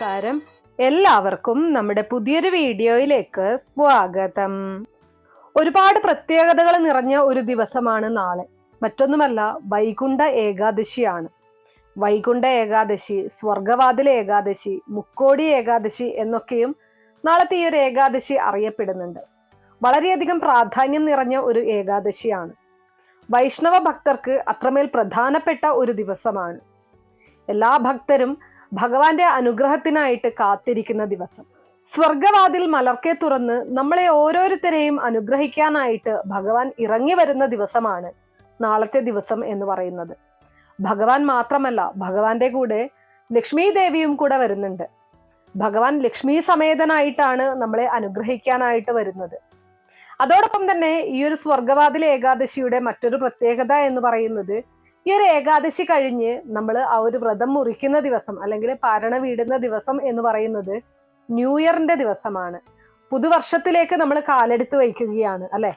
നമസ്കാരം. എല്ലാവർക്കും നമ്മുടെ പുതിയൊരു വീഡിയോയിലേക്ക് സ്വാഗതം. ഒരുപാട് പ്രത്യേകതകൾ നിറഞ്ഞ ഒരു ദിവസമാണ് നാളെ. മറ്റൊന്നുമല്ല വൈകുണ്ഠ ഏകാദശിയാണ്. വൈകുണ്ഠ ഏകാദശി സ്വർഗവാതിൽ ഏകാദശി മുക്കോടി ഏകാദശി എന്നൊക്കെയും നാളത്തെ ഈ ഒരു ഏകാദശി അറിയപ്പെടുന്നുണ്ട്. വളരെയധികം പ്രാധാന്യം നിറഞ്ഞ ഒരു ഏകാദശിയാണ്. വൈഷ്ണവ ഭക്തർക്ക് അത്രമേൽ പ്രധാനപ്പെട്ട ഒരു ദിവസമാണ്. എല്ലാ ഭക്തരും ഭഗവാന്റെ അനുഗ്രഹത്തിനായിട്ട് കാത്തിരിക്കുന്ന ദിവസം. സ്വർഗവാതിൽ മലർക്കെ തുറന്ന് നമ്മളെ ഓരോരുത്തരെയും അനുഗ്രഹിക്കാനായിട്ട് ഭഗവാൻ ഇറങ്ങി വരുന്ന ദിവസമാണ് നാളത്തെ ദിവസം എന്ന് പറയുന്നത്. ഭഗവാൻ മാത്രമല്ല ഭഗവാന്റെ കൂടെ ലക്ഷ്മി ദേവിയും കൂടെ വരുന്നുണ്ട്. ഭഗവാൻ ലക്ഷ്മി സമേതനായിട്ടാണ് നമ്മളെ അനുഗ്രഹിക്കാനായിട്ട് വരുന്നത്. അതോടൊപ്പം തന്നെ ഈ ഒരു സ്വർഗവാതിൽ ഏകാദശിയുടെ മറ്റൊരു പ്രത്യേകത എന്ന് പറയുന്നത് ഈ ഒരു ഏകാദശി കഴിഞ്ഞ് നമ്മൾ ആ ഒരു വ്രതം മുറിക്കുന്ന ദിവസം അല്ലെങ്കിൽ പാരണ വീടുന്ന ദിവസം എന്ന് പറയുന്നത് ന്യൂ ഇയറിന്റെ ദിവസമാണ്. പുതുവർഷത്തിലേക്ക് നമ്മൾ കാലെടുത്ത് വയ്ക്കുകയാണ് അല്ലെ?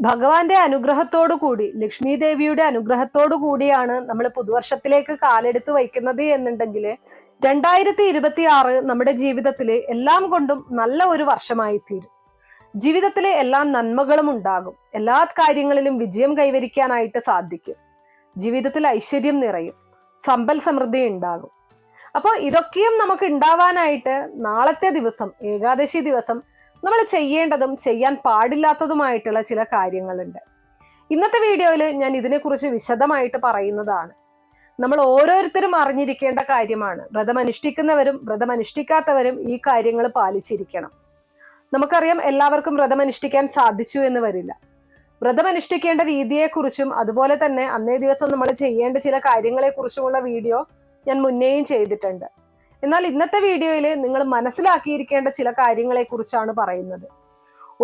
ഭഗവാന്റെ അനുഗ്രഹത്തോടു കൂടി ലക്ഷ്മി ദേവിയുടെ അനുഗ്രഹത്തോടു കൂടിയാണ് നമ്മൾ പുതുവർഷത്തിലേക്ക് കാലെടുത്ത് വയ്ക്കുന്നത് എന്നുണ്ടെങ്കിൽ രണ്ടായിരത്തി ഇരുപത്തി ആറ് നമ്മുടെ ജീവിതത്തിൽ എല്ലാം കൊണ്ടും നല്ല ഒരു വർഷമായി തീരും. ജീവിതത്തിലെ എല്ലാ നന്മകളും ഉണ്ടാകും. എല്ലാ കാര്യങ്ങളിലും വിജയം കൈവരിക്കാനായിട്ട് സാധിക്കും. ജീവിതത്തിൽ ഐശ്വര്യം നിറയും. സമ്പൽ സമൃദ്ധി ഉണ്ടാകും. അപ്പോൾ ഇതൊക്കെയും നമുക്ക് ഉണ്ടാവാനായിട്ട് നാളത്തെ ദിവസം ഏകാദശി ദിവസം നമ്മൾ ചെയ്യേണ്ടതും ചെയ്യാൻ പാടില്ലാത്തതുമായിട്ടുള്ള ചില കാര്യങ്ങളുണ്ട്. ഇന്നത്തെ വീഡിയോയിൽ ഞാൻ ഇതിനെക്കുറിച്ച് വിശദമായിട്ട് പറയുന്നതാണ്. നമ്മൾ ഓരോരുത്തരും അറിഞ്ഞിരിക്കേണ്ട കാര്യമാണ്. വ്രതം അനുഷ്ഠിക്കുന്നവരും അനുഷ്ഠിക്കാത്തവരും ഈ കാര്യങ്ങൾ പാലിച്ചിരിക്കണം. നമുക്കറിയാം എല്ലാവർക്കും വ്രതം അനുഷ്ഠിക്കാൻ സാധിച്ചു എന്ന് വരില്ല. വ്രതം അനുഷ്ഠിക്കേണ്ട രീതിയെക്കുറിച്ചും അതുപോലെ തന്നെ അന്നേ ദിവസം നമ്മൾ ചെയ്യേണ്ട ചില കാര്യങ്ങളെക്കുറിച്ചുമുള്ള വീഡിയോ ഞാൻ മുന്നേയും ചെയ്തിട്ടുണ്ട്. എന്നാൽ ഇന്നത്തെ വീഡിയോയിൽ നിങ്ങൾ മനസ്സിലാക്കിയിരിക്കേണ്ട ചില കാര്യങ്ങളെക്കുറിച്ചാണ് പറയുന്നത്.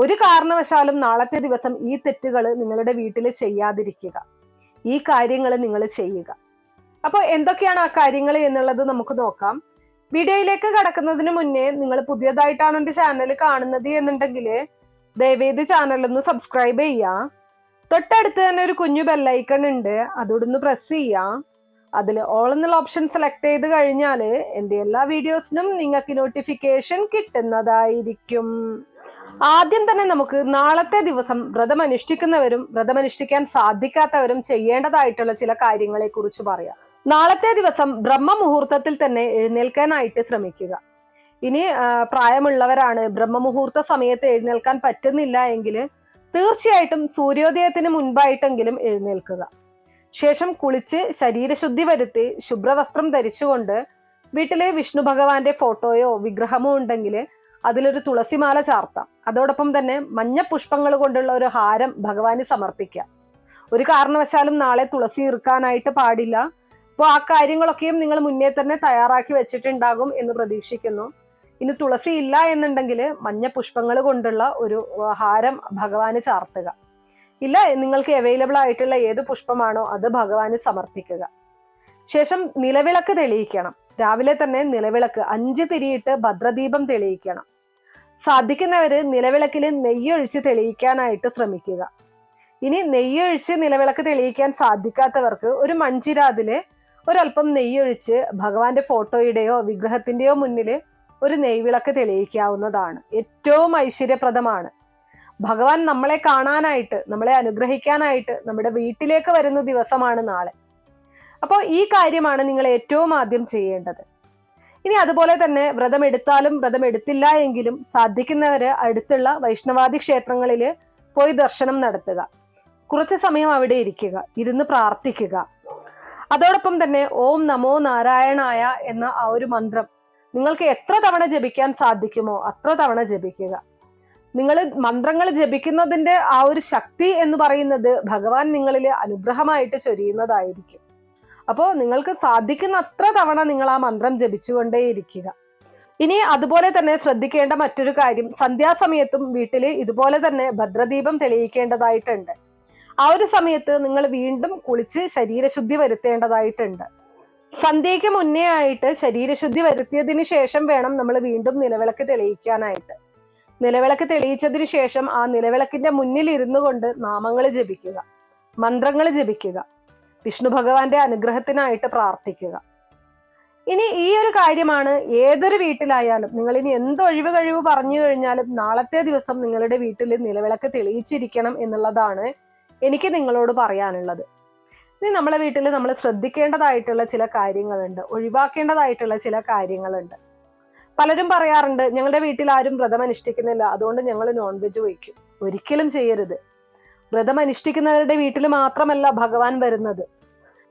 ഒരു കാരണവശാലും നാളത്തെ ദിവസം ഈ തെറ്റുകൾ നിങ്ങളുടെ വീട്ടിൽ ചെയ്യാതിരിക്കുക. ഈ കാര്യങ്ങൾ നിങ്ങൾ ചെയ്യുക. അപ്പോൾ എന്തൊക്കെയാണ് ആ കാര്യങ്ങൾ എന്നുള്ളത് നമുക്ക് നോക്കാം. വീഡിയോയിലേക്ക് കടക്കുന്നതിന് മുന്നേ നിങ്ങൾ പുതിയതായിട്ടാണ് എന്റെ ചാനൽ കാണുന്നത് എന്നുണ്ടെങ്കിൽ ദയവേത് ചാനൽ ഒന്ന് സബ്സ്ക്രൈബ് ചെയ്യുക തൊട്ടടുത്ത് തന്നെ ഒരു കുഞ്ഞു ബെല്ലൈക്കൺ ഉണ്ട്. അതോടൊന്ന് പ്രസ് ചെയ്യുക അതിൽ ഓൾ എന്നുള്ള ഓപ്ഷൻ സെലക്ട് ചെയ്ത് കഴിഞ്ഞാൽ എന്റെ എല്ലാ വീഡിയോസിനും നിങ്ങൾക്ക് നോട്ടിഫിക്കേഷൻ കിട്ടുന്നതായിരിക്കും. ആദ്യം തന്നെ നമുക്ക് നാളത്തെ ദിവസം വ്രതം അനുഷ്ഠിക്കുന്നവരും വ്രതം അനുഷ്ഠിക്കാൻ സാധിക്കാത്തവരും ചെയ്യേണ്ടതായിട്ടുള്ള ചില കാര്യങ്ങളെ കുറിച്ച് പറയാം. നാളത്തെ ദിവസം ബ്രഹ്മ മുഹൂർത്തത്തിൽ തന്നെ എഴുന്നേൽക്കാനായിട്ട് ശ്രമിക്കുക. ഇനി പ്രായമുള്ളവരാണ് ബ്രഹ്മമുഹൂർത്ത സമയത്ത് എഴുന്നേൽക്കാൻ പറ്റുന്നില്ല എങ്കിൽ തീർച്ചയായിട്ടും സൂര്യോദയത്തിന് മുൻപായിട്ടെങ്കിലും എഴുന്നേൽക്കുക. ശേഷം കുളിച്ച് ശരീരശുദ്ധി വരുത്തി ശുഭ്രവസ്ത്രം ധരിച്ചുകൊണ്ട് വീട്ടിലെ വിഷ്ണു ഭഗവാന്റെ ഫോട്ടോയോ വിഗ്രഹമോ ഉണ്ടെങ്കിൽ അതിലൊരു തുളസിമാല ചാർത്താം. അതോടൊപ്പം തന്നെ മഞ്ഞ പുഷ്പങ്ങൾ കൊണ്ടുള്ള ഒരു ഹാരം ഭഗവാന് സമർപ്പിക്കാം. ഒരു കാരണവശാലും നാളെ തുളസി ഇറുക്കാനായിട്ട് പാടില്ല. അപ്പോൾ ആ കാര്യങ്ങളൊക്കെയും നിങ്ങൾ മുന്നേ തന്നെ തയ്യാറാക്കി വെച്ചിട്ടുണ്ടാകും എന്ന് പ്രതീക്ഷിക്കുന്നു. ഇനി തുളസി ഇല്ല എന്നുണ്ടെങ്കിൽ മഞ്ഞ പുഷ്പങ്ങൾ കൊണ്ടുള്ള ഒരു ഹാരം ഭഗവാന് ചാർത്തുക. ഇല്ല നിങ്ങൾക്ക് അവൈലബിൾ ആയിട്ടുള്ള ഏത് പുഷ്പമാണോ അത് ഭഗവാന് സമർപ്പിക്കുക. ശേഷം നിലവിളക്ക് തെളിയിക്കണം. രാവിലെ തന്നെ നിലവിളക്ക് അഞ്ച് തിരിയിട്ട് ഭദ്രദീപം തെളിയിക്കണം. സാധിക്കുന്നവര് നിലവിളക്കിൽ നെയ്യൊഴിച്ച് തെളിയിക്കാനായിട്ട് ശ്രമിക്കുക. ഇനി നെയ്യൊഴിച്ച് നിലവിളക്ക് തെളിയിക്കാൻ സാധിക്കാത്തവർക്ക് ഒരു മൺചിരാതിൽ ഒരല്പം നെയ്യൊഴിച്ച് ഭഗവാന്റെ ഫോട്ടോയുടെയോ വിഗ്രഹത്തിന്റെയോ മുന്നിൽ ഒരു നെയ്വിളക്ക് തെളിയിക്കാവുന്നതാണ്. ഏറ്റവും ഐശ്വര്യപ്രദമാണ്. ഭഗവാൻ നമ്മളെ കാണാനായിട്ട് നമ്മളെ അനുഗ്രഹിക്കാനായിട്ട് നമ്മുടെ വീട്ടിലേക്ക് വരുന്ന ദിവസമാണ് നാളെ. അപ്പോൾ ഈ കാര്യമാണ് നിങ്ങൾ ഏറ്റവും ആദ്യം ചെയ്യേണ്ടത്. ഇനി അതുപോലെ തന്നെ വ്രതം എടുത്താലും വ്രതം എങ്കിലും സാധിക്കുന്നവര് അടുത്തുള്ള വൈഷ്ണവാദി ക്ഷേത്രങ്ങളിൽ പോയി ദർശനം നടത്തുക. കുറച്ച് സമയം അവിടെ ഇരിക്കുക ഇരുന്ന് പ്രാർത്ഥിക്കുക. അതോടൊപ്പം തന്നെ ഓം നമോ നാരായണായ എന്ന ആ ഒരു മന്ത്രം നിങ്ങൾക്ക് എത്ര തവണ ജപിക്കാൻ സാധിക്കുമോ അത്ര തവണ ജപിക്കുക. നിങ്ങൾ മന്ത്രങ്ങൾ ജപിക്കുന്നതിന്റെ ആ ഒരു ശക്തി എന്ന് പറയുന്നത് ഭഗവാൻ നിങ്ങളിൽ അനുഗ്രഹമായിട്ട് ചൊരിയുന്നതായിരിക്കും. അപ്പോൾ നിങ്ങൾക്ക് സാധിക്കുന്ന അത്ര തവണ നിങ്ങൾ ആ മന്ത്രം ജപിച്ചുകൊണ്ടേയിരിക്കുക. ഇനി അതുപോലെ തന്നെ ശ്രദ്ധിക്കേണ്ട മറ്റൊരു കാര്യം സന്ധ്യാസമയത്തും വീട്ടിൽ ഇതുപോലെ തന്നെ ഭദ്രദീപം തെളിയിക്കേണ്ടതായിട്ടുണ്ട്. ആ ഒരു സമയത്ത് നിങ്ങൾ വീണ്ടും കുളിച്ച് ശരീരശുദ്ധി വരുത്തേണ്ടതായിട്ടുണ്ട്. സന്ധ്യയ്ക്ക് മുന്നേ ആയിട്ട് ശരീരശുദ്ധി വരുത്തിയതിന് ശേഷം വേണം നമ്മൾ വീണ്ടും നിലവിളക്ക് തെളിയിക്കാനായിട്ട്. നിലവിളക്ക് തെളിയിച്ചതിന് ശേഷം ആ നിലവിളക്കിന്റെ മുന്നിൽ ഇരുന്നു കൊണ്ട് നാമങ്ങൾ ജപിക്കുക മന്ത്രങ്ങൾ ജപിക്കുക വിഷ്ണു ഭഗവാന്റെ അനുഗ്രഹത്തിനായിട്ട് പ്രാർത്ഥിക്കുക. ഇനി ഈ ഒരു കാര്യമാണ് ഏതൊരു വീട്ടിലായാലും നിങ്ങൾ ഇനി എന്ത് ഒഴിവ് കഴിവ് പറഞ്ഞു കഴിഞ്ഞാലും നാളത്തെ ദിവസം നിങ്ങളുടെ വീട്ടിൽ നിലവിളക്ക് തെളിയിച്ചിരിക്കണം എന്നുള്ളതാണ് എനിക്ക് നിങ്ങളോട് പറയാനുള്ളത്. ഇനി നമ്മളെ വീട്ടിൽ നമ്മൾ ശ്രദ്ധിക്കേണ്ടതായിട്ടുള്ള ചില കാര്യങ്ങളുണ്ട്. ഒഴിവാക്കേണ്ടതായിട്ടുള്ള ചില കാര്യങ്ങളുണ്ട്. പലരും പറയാറുണ്ട് ഞങ്ങളുടെ വീട്ടിൽ ആരും വ്രതം അനുഷ്ഠിക്കുന്നില്ല. അതുകൊണ്ട് ഞങ്ങൾ നോൺ വെജ് വയ്ക്കും. ഒരിക്കലും ചെയ്യരുത്. വ്രതം അനുഷ്ഠിക്കുന്നവരുടെ വീട്ടിൽ മാത്രമല്ല ഭഗവാൻ വരുന്നത്.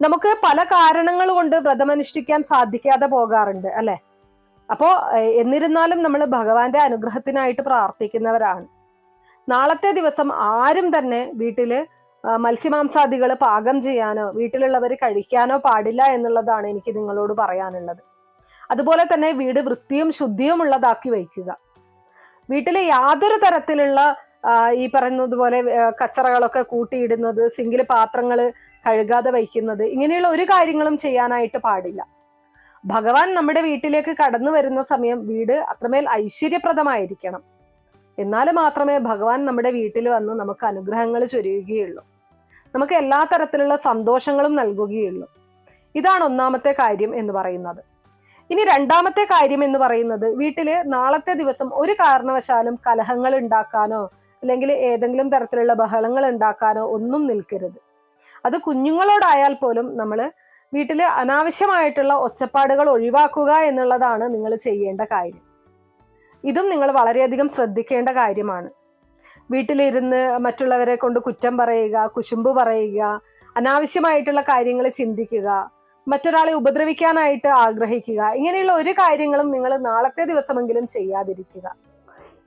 നമുക്ക് പല കാരണങ്ങൾ കൊണ്ട് വ്രതം അനുഷ്ഠിക്കാൻ സാധിക്കാതെ പോകാറുണ്ട് അല്ലെ? അപ്പോ എന്നിരുന്നാലും നമ്മൾ ഭഗവാന്റെ അനുഗ്രഹത്തിനായിട്ട് പ്രാർത്ഥിക്കുന്നവരാണ്. നാളത്തെ ദിവസം ആരും തന്നെ വീട്ടിൽ മത്സ്യമാംസാദികൾ പാകം ചെയ്യാനോ വീട്ടിലുള്ളവർ കഴിക്കാനോ പാടില്ല എന്നുള്ളതാണ് എനിക്ക് നിങ്ങളോട് പറയാനുള്ളത്. അതുപോലെ തന്നെ വീട് വൃത്തിയും ശുദ്ധിയും ഉള്ളതാക്കി വയ്ക്കുക. വീട്ടിൽ യാതൊരു തരത്തിലുള്ള ഈ പറയുന്നതുപോലെ കച്ചറകളൊക്കെ കൂട്ടിയിടുന്നത് സിങ്കിൽ പാത്രങ്ങൾ കഴുകാതെ വയ്ക്കുന്നത് ഇങ്ങനെയുള്ള ഒരു കാര്യങ്ങളും ചെയ്യാനായിട്ട് പാടില്ല. ഭഗവാൻ നമ്മുടെ വീട്ടിലേക്ക് കടന്നു വരുന്ന സമയം വീട് അത്രമേൽ ഐശ്വര്യപ്രദമായിരിക്കണം. എന്നാൽ മാത്രമേ ഭഗവാൻ നമ്മുടെ വീട്ടിൽ വന്ന് നമുക്ക് അനുഗ്രഹങ്ങൾ ചൊരിയുകയുള്ളൂ. നമുക്ക് എല്ലാ തരത്തിലുള്ള സന്തോഷങ്ങളും നൽകുകയുള്ളൂ. ഇതാണ് ഒന്നാമത്തെ കാര്യം എന്ന് പറയുന്നത്. ഇനി രണ്ടാമത്തെ കാര്യം എന്ന് പറയുന്നത് വീട്ടിൽ നാളത്തെ ദിവസം ഒരു കാരണവശാലും കലഹങ്ങൾ ഉണ്ടാക്കാനോ അല്ലെങ്കിൽ ഏതെങ്കിലും തരത്തിലുള്ള ബഹളങ്ങൾ ഉണ്ടാക്കാനോ ഒന്നും നിൽക്കരുത്. അത് കുഞ്ഞുങ്ങളോടായാൽ പോലും നമ്മൾ വീട്ടിൽ അനാവശ്യമായിട്ടുള്ള ഒച്ചപ്പാടുകൾ ഒഴിവാക്കുക എന്നുള്ളതാണ് നിങ്ങൾ ചെയ്യേണ്ട കാര്യം. ഇതും നിങ്ങൾ വളരെയധികം ശ്രദ്ധിക്കേണ്ട കാര്യമാണ്. വീട്ടിലിരുന്ന് മറ്റുള്ളവരെ കൊണ്ട് കുറ്റം പറയുക കുശുമ്പ് പറയുക അനാവശ്യമായിട്ടുള്ള കാര്യങ്ങൾ ചിന്തിക്കുക മറ്റൊരാളെ ഉപദ്രവിക്കാനായിട്ട് ആഗ്രഹിക്കുക ഇങ്ങനെയുള്ള ഒരു കാര്യങ്ങളും നിങ്ങൾ നാളത്തെ ദിവസമെങ്കിലും ചെയ്യാതിരിക്കുക.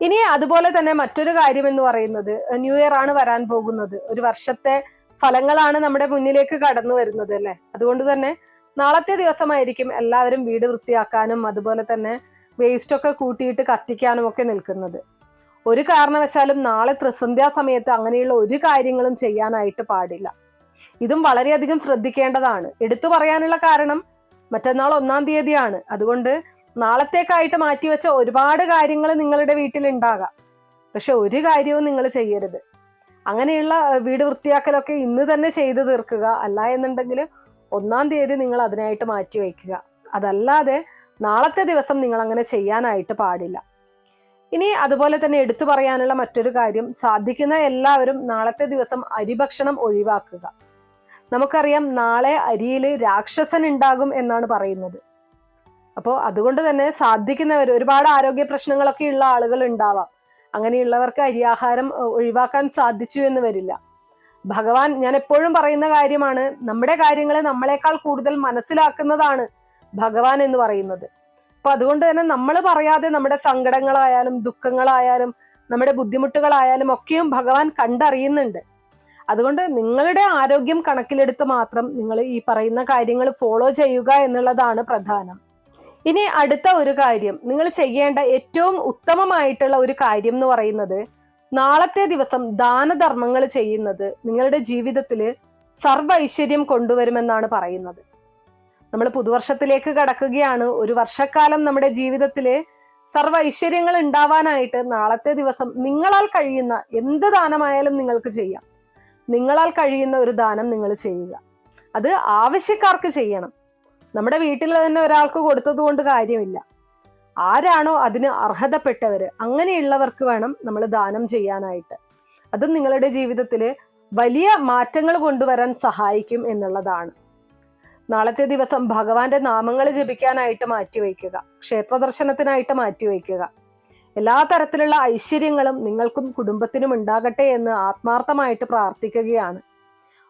ഇനി അതുപോലെ തന്നെ മറ്റൊരു കാര്യം എന്ന് പറയുന്നത് ന്യൂ ഇയർ ആണ് വരാൻ പോകുന്നത്. ഒരു വർഷത്തെ ഫലങ്ങളാണ് നമ്മുടെ മുന്നിലേക്ക് കടന്നു വരുന്നത് അല്ലെ? അതുകൊണ്ട് തന്നെ നാളത്തെ ദിവസമായിരിക്കും എല്ലാവരും വീട് വൃത്തിയാക്കാനും അതുപോലെ തന്നെ വേസ്റ്റൊക്കെ കൂട്ടിയിട്ട് കത്തിക്കാനും ഒക്കെ നിൽക്കുന്നത്. ഒരു കാരണവശാലും നാളെ ത്രിസന്ധ്യാ സമയത്ത് അങ്ങനെയുള്ള ഒരു കാര്യങ്ങളും ചെയ്യാനായിട്ട് പാടില്ല. ഇതും വളരെയധികം ശ്രദ്ധിക്കേണ്ടതാണ്. എടുത്തു പറയാനുള്ള കാരണം മറ്റന്നാൾ ഒന്നാം തീയതിയാണ്. അതുകൊണ്ട് നാളത്തേക്കായിട്ട് മാറ്റിവെച്ച ഒരുപാട് കാര്യങ്ങൾ നിങ്ങളുടെ വീട്ടിൽ ഉണ്ടാകാം പക്ഷെ ഒരു കാര്യവും നിങ്ങൾ ചെയ്യരുത്. അങ്ങനെയുള്ള വീട് വൃത്തിയാക്കലൊക്കെ ഇന്ന് തന്നെ ചെയ്തു തീർക്കുക. അല്ല എന്നുണ്ടെങ്കിൽ ഒന്നാം തീയതി നിങ്ങൾ അതിനായിട്ട് മാറ്റി വയ്ക്കുക അതല്ലാതെ നാളത്തെ ദിവസം നിങ്ങൾ അങ്ങനെ ചെയ്യാനായിട്ട് പാടില്ല. ഇനി അതുപോലെ തന്നെ എടുത്തു പറയാനുള്ള മറ്റൊരു കാര്യം സാധിക്കുന്ന എല്ലാവരും നാളത്തെ ദിവസം അരിഭക്ഷണം ഒഴിവാക്കുക. നമുക്കറിയാം നാളെ അരിയിൽ രാക്ഷസൻ ഉണ്ടാകും എന്നാണ് പറയുന്നത്. അപ്പോൾ അതുകൊണ്ട് തന്നെ സാധിക്കുന്നവർ ഒരുപാട് ആരോഗ്യ പ്രശ്നങ്ങളൊക്കെ ഉള്ള ആളുകൾ ഉണ്ടാവാം. അങ്ങനെയുള്ളവർക്ക് അരിയാഹാരം ഒഴിവാക്കാൻ സാധിച്ചു എന്ന് വരില്ല. ഭഗവാൻ ഞാൻ എപ്പോഴും പറയുന്ന കാര്യമാണ് നമ്മുടെ കാര്യങ്ങളെ നമ്മളെക്കാൾ കൂടുതൽ മനസ്സിലാക്കുന്നതാണ് ഭഗവാൻ എന്ന് പറയുന്നത്. അപ്പൊ അതുകൊണ്ട് തന്നെ നമ്മൾ പറയാതെ നമ്മുടെ സങ്കടങ്ങളായാലും ദുഃഖങ്ങളായാലും നമ്മുടെ ബുദ്ധിമുട്ടുകളായാലും ഒക്കെയും ഭഗവാൻ കണ്ടറിയുന്നുണ്ട്. അതുകൊണ്ട് നിങ്ങളുടെ ആരോഗ്യം കണക്കിലെടുത്ത് മാത്രം നിങ്ങൾ ഈ പറയുന്ന കാര്യങ്ങൾ ഫോളോ ചെയ്യുക എന്നുള്ളതാണ് പ്രധാനം. ഇനി അടുത്ത ഒരു കാര്യം നിങ്ങൾ ചെയ്യേണ്ട ഏറ്റവും ഉത്തമമായിട്ടുള്ള ഒരു കാര്യം എന്ന് പറയുന്നത് നാളത്തെ ദിവസം ദാനധർമ്മങ്ങൾ ചെയ്യുന്നത് നിങ്ങളുടെ ജീവിതത്തിൽ സർവ ഐശ്വര്യം കൊണ്ടുവരുമെന്നാണ് പറയുന്നത്. നമ്മൾ പുതുവർഷത്തിലേക്ക് കടക്കുകയാണ്. ഒരു വർഷക്കാലം നമ്മുടെ ജീവിതത്തിൽ സർവ ഐശ്വര്യങ്ങൾ ഉണ്ടാവാനായിട്ട് നാളത്തെ ദിവസം നിങ്ങളാൽ കഴിയുന്ന എന്ത് ദാനമായാലും നിങ്ങൾക്ക് ചെയ്യാം. നിങ്ങളാൽ കഴിയുന്ന ഒരു ദാനം നിങ്ങൾ ചെയ്യുക. അത് ആവശ്യക്കാർക്ക് ചെയ്യണം. നമ്മുടെ വീട്ടിൽ തന്നെ ഒരാൾക്ക് കൊടുത്തത് കൊണ്ട് കാര്യമില്ല. ആരാണോ അതിന് അർഹതപ്പെട്ടവർ അങ്ങനെയുള്ളവർക്ക് വേണം നമ്മൾ ദാനം ചെയ്യാനായിട്ട്. അതും നിങ്ങളുടെ ജീവിതത്തിൽ വലിയ മാറ്റങ്ങൾ കൊണ്ടുവരാൻ സഹായിക്കും എന്നുള്ളതാണ്. നാളത്തെ ദിവസം ഭഗവാന്റെ നാമങ്ങൾ ജപിക്കാനായിട്ട് മാറ്റിവെക്കുക ക്ഷേത്ര ദർശനത്തിനായിട്ട് മാറ്റിവെക്കുക എല്ലാ തരത്തിലുള്ള ഐശ്വര്യങ്ങളും നിങ്ങൾക്കും കുടുംബത്തിനും ഉണ്ടാകട്ടെ എന്ന് ആത്മാർത്ഥമായിട്ട് പ്രാർത്ഥിക്കുകയാണ്.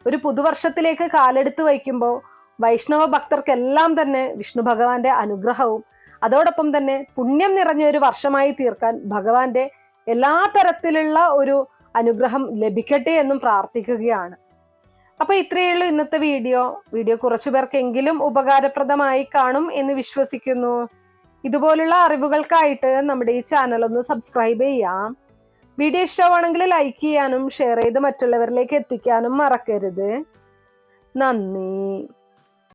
ഒരു പുതുവർഷത്തിലേക്ക് കാലെടുത്ത് വയ്ക്കുമ്പോൾ വൈഷ്ണവ ഭക്തർക്കെല്ലാം തന്നെ വിഷ്ണു ഭഗവാന്റെ അനുഗ്രഹവും അതോടൊപ്പം തന്നെ പുണ്യം നിറഞ്ഞ ഒരു വർഷമായി തീർക്കാൻ ഭഗവാന്റെ എല്ലാ തരത്തിലുള്ള ഒരു അനുഗ്രഹം ലഭിക്കട്ടെ എന്നും പ്രാർത്ഥിക്കുകയാണ്. അപ്പൊ ഇത്രയേ ഉള്ളൂ ഇന്നത്തെ വീഡിയോ. വീഡിയോ കുറച്ചു പേർക്കെങ്കിലും ഉപകാരപ്രദമായി കാണും എന്ന് വിശ്വസിക്കുന്നു. ഇതുപോലുള്ള അറിവുകൾക്കായിട്ട് നമ്മുടെ ഈ ചാനൽ ഒന്ന് സബ്സ്ക്രൈബ് ചെയ്യാം. വീഡിയോ ഇഷ്ടമാണെങ്കിൽ ലൈക്ക് ചെയ്യാനും ഷെയർ ചെയ്ത് മറ്റുള്ളവരിലേക്ക് എത്തിക്കാനും മറക്കരുത്. നന്ദി.